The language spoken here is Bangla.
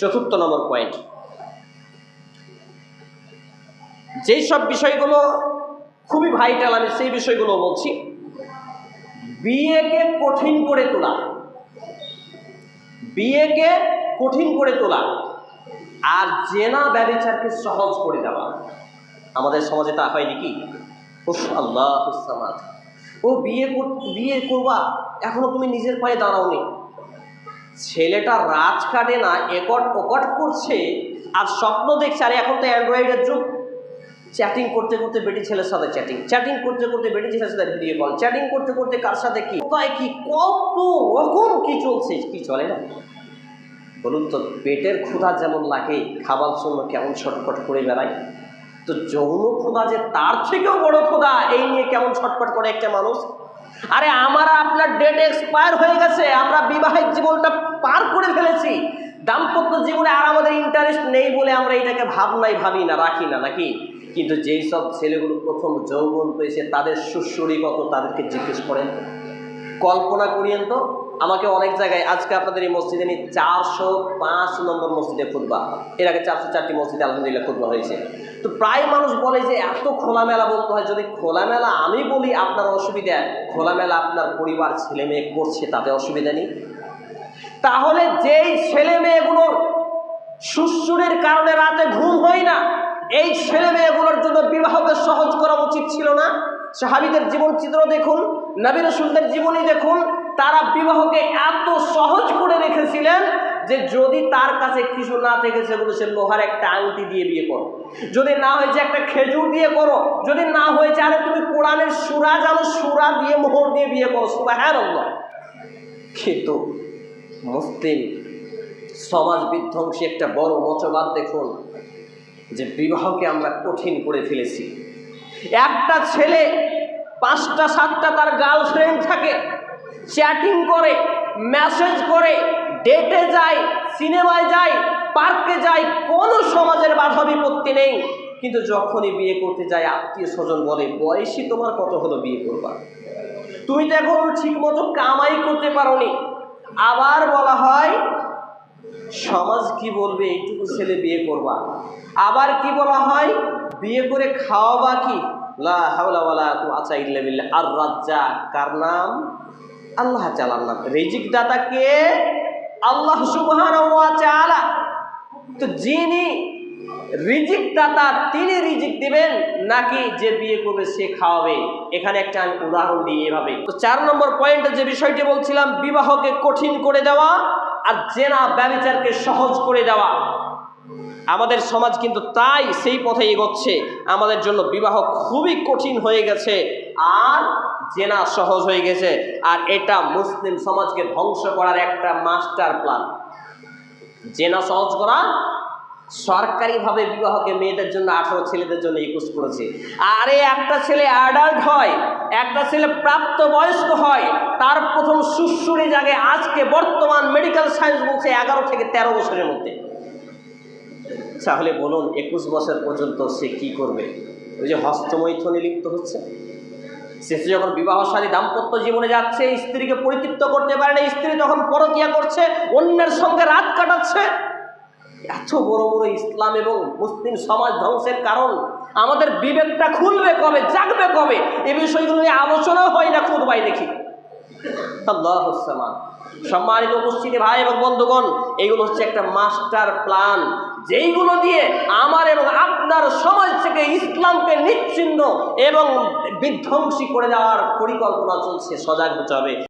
চতুর্থ নম্বর পয়েন্ট যেই সব বিষয়গুলো খুবই ভাইটাল আমি সেই বিষয়গুলো বলছি। বিয়েকে কঠিন করে তোলা। বিয়েকে কঠিন করে তোলা আর জেনা ব্যবচারকে সহজ করে দেওয়া। আমাদের সমাজে তা হয় নাকি? উফ, আল্লাহ। ও বিয়ে বিয়ে করবা এখনও তুমি নিজের পায়ে দাঁড়াও দাঁড়াওনি। ছেলেটা রাত কাটে না, একট ওকট করছে, আর স্বপ্ন দেখছে, আরে এখন তো অ্যান্ড্রয়েডের যুগ। চ্যাটিং করতে করতে বেটি ছেলের সাথে চ্যাটিং চ্যাটিং করতে করতে বেটি ছেলের সাথে ভিডিও কল চ্যাটিং করতে করতে কার সাথে কি, কোথায় কি, কত রকম কি চলছে, কি চলে না? বলুন তো, পেটের ক্ষুধা যেমন লাগে, খাবার জন্য কেমন ছটফট করে বেড়ায়? তো যৌন ক্ষুধা যে তার থেকেও বড় ক্ষুধা, এই নিয়ে কেমন ছটফট করে একটা মানুষ? আরে আমার ডেট এক্সপায়ার হয়ে গেছে, আমরা বিবাহের জীবনটা পার করে ফেলেছি। দাম্পত্য জীবনে আর আমাদের ইন্টারেস্ট নেই বলে আমরা এটাকে ভাবনাই ভাবি না, রাখি না, নাকি? কিন্তু যেই সব ছেলেগুলো প্রথম যৌবন পেয়েছে, তাদের সুশ্বরী কত, তাদেরকে জিজ্ঞেস করেন। কল্পনা করিয়েন তো। আমাকে অনেক জায়গায় আজকে আপনাদের এই মসজিদে নিয়ে চারশো পাঁচ নম্বর মসজিদে খুদবা এর আগে চারশো চারটি মসজিদে আলহামদুলিল্লাহ খুদবা হয়েছে। তো প্রায় মানুষ বলে যে এত খোলামেলা বলতে হয়, যদি খোলামেলা আমি বলি আপনার অসুবিধা, খোলামেলা আপনার পরিবার ছেলে মেয়ে করছে তাতে অসুবিধা নেই। তাহলে যেই ছেলে মেয়েগুলোর সুসুরের কারণে রাতে ঘুম হয় না, এই ছেলে মেয়েগুলোর জন্য বিবাহকে সহজ করা উচিত ছিল না। সাহাবিদের জীবন চিত্র দেখুন, নবী সুন্দর জীবনী দেখুন তারা বিবাহকে এত সহজ করে রেখেছিলেন যে যদি তার কাছে কিছু না থেকে সেগুলো সে লোহার একটা আংটি দিয়ে বিয়ে করো। যদি না হয়েছে একটা খেজুর দিয়ে করো। যদি না হয়েছে, আরে তুমি কোরআনের সুরা জানো, সুরা দিয়ে মোহর দিয়ে বিয়ে করো। সুরা হ্যাঁ কিন্তু মুসলিম সমাজ বিধ্বংসী একটা বড় মতবাদ দেখুন যে বিবাহকে আমরা কঠিন করে ফেলেছি। একটা ছেলে পাঁচটা, সাতটা তার গার্লফ্রেন্ড থাকে। চ্যাটিং করে, মেসেজ করে ডেটে যায়, সিনেমায় যায় পার্কে যায়, কোনো সমাজের বাধা বিপত্তি নেই। কিন্তু যখনই বিয়ে করতে যায়, আত্মীয় স্বজন বলে, বয়সী তোমার কত হলো বিয়ে করবা তুমি তো এখন ঠিক মতো কামাই করতে পারোনি। আবার বলা হয়, সমাজ কি বলবে, এইটুকু ছেলে বিয়ে করবা? আবার কি বলা হয়, বিয়ে করে খাওয়াবা কি? লা হাওলা কুওয়াতা ইল্লা আর রাজ্জা, কার নাম? আল্লাহ চালার নাম রিজিক দাতা কে? আল্লাহ সুবহানাহু ওয়া তো যিনি রিজিক দাতা তিনি রিজিক দিবেন, নাকি যে বিয়ে করবে সে খাওয়াবে? এখানে একটা আমি উদাহরণ দিই এভাবে। তো চার নম্বর পয়েন্টে যে বিষয়টি বলছিলাম, বিবাহকে কঠিন করে দেওয়া আর জেনা ব্যবচারকে সহজ করে দেওয়া। আমাদের সমাজ কিন্তু তাই সেই পথে এগোচ্ছে। আমাদের জন্য বিবাহ খুবই কঠিন হয়ে গেছে। আর জেনা সহজ হয়ে গেছে, আর এটা মুসলিম সমাজকে ধ্বংস করার একটা মাস্টার প্ল্যান। জেনা সহজ করা, সরকারিভাবে বিবাহকে মেয়েদের জন্য, আঠারো ছেলেদের জন্য একুশ করেছে। আরে একটা ছেলে অ্যাডাল্ট হয়, একটা ছেলে প্রাপ্ত বয়স্ক হয়, তার প্রথম সুশ্রুরি জাগে আজকে বর্তমান মেডিকেল সায়েন্স বলছে এগারো থেকে তেরো বছরের মধ্যে। তাহলে বলুন, একুশ বছর পর্যন্ত সে কি করবে? ওই যে হস্তমৈথনে লিপ্ত হচ্ছে? সে যখন বিবাহ সাথী দাম্পত্য জীবনে যাচ্ছে, স্ত্রীকে পরিতৃপ্ত করতে পারে না, স্ত্রী যখন পরকিয়া করছে, অন্যের সঙ্গে রাত কাটাচ্ছে। এত বড় বড় ইসলাম এবং মুসলিম সমাজ ধ্বংসের কারণ। আমাদের বিবেকটা খুলবে কবে, জাগবে কবে? এ বিষয়গুলো নিয়ে আলোচনাও হয় না খুব ভাই দেখি সম্মানিত উপস্থিতি ভাই এবং বন্ধুগণ এইগুলো হচ্ছে একটা মাস্টার প্ল্যান। যেইগুলো দিয়ে আমার এবং ইসলামকে নিচ্ছিন্ন এবং বিধ্বংসী করে দেওয়ার পরিকল্পনা চলছে সজাগ হতে হবে।